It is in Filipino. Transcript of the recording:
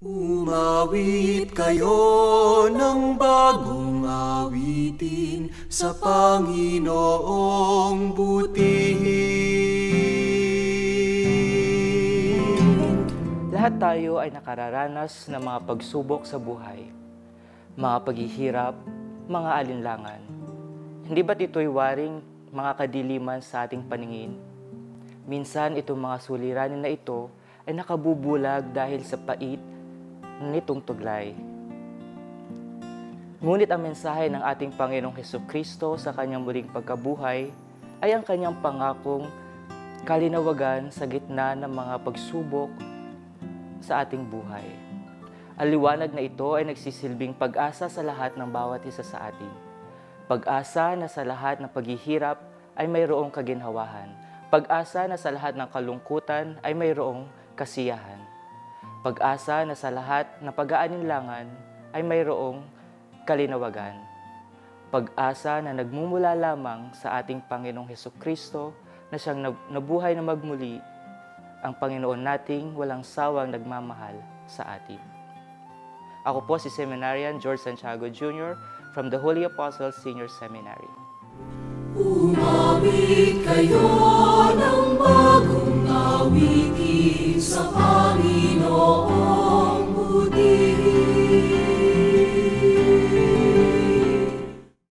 Umawit kayo ng bagong awitin sa Panginoong butihin. Lahat tayo ay nakararanas ng mga pagsubok sa buhay, mga paghihirap, mga alinlangan. Hindi ba't ito'y waring mga kadiliman sa ating paningin? Minsan itong mga suliranin na ito ay nakabubulag dahil sa pait nitong tuglay. Ngunit ang mensahe ng ating Panginoong Heso Kristo sa kanyang muling pagkabuhay ay ang kanyang pangakong kalinawagan sa gitna ng mga pagsubok sa ating buhay. Ang liwanag na ito ay nagsisilbing pag-asa sa lahat ng bawat isa sa atin. Pag-asa na sa lahat ng paghihirap ay mayroong kaginhawahan. Pag-asa na sa lahat ng kalungkutan ay mayroong kasiyahan. Pag-asa na sa lahat ng pag-aalinlangan ay mayroong kalinawagan. Pag-asa na nagmumula lamang sa ating Panginoong Heso Kristo na siyang nabuhay na magmuli, ang Panginoon nating walang sawang nagmamahal sa atin. Ako po si Seminarian George Santiago Jr. from the Holy Apostles Senior Seminary. Umawit kayo ng bagong awitin sa Panginoon.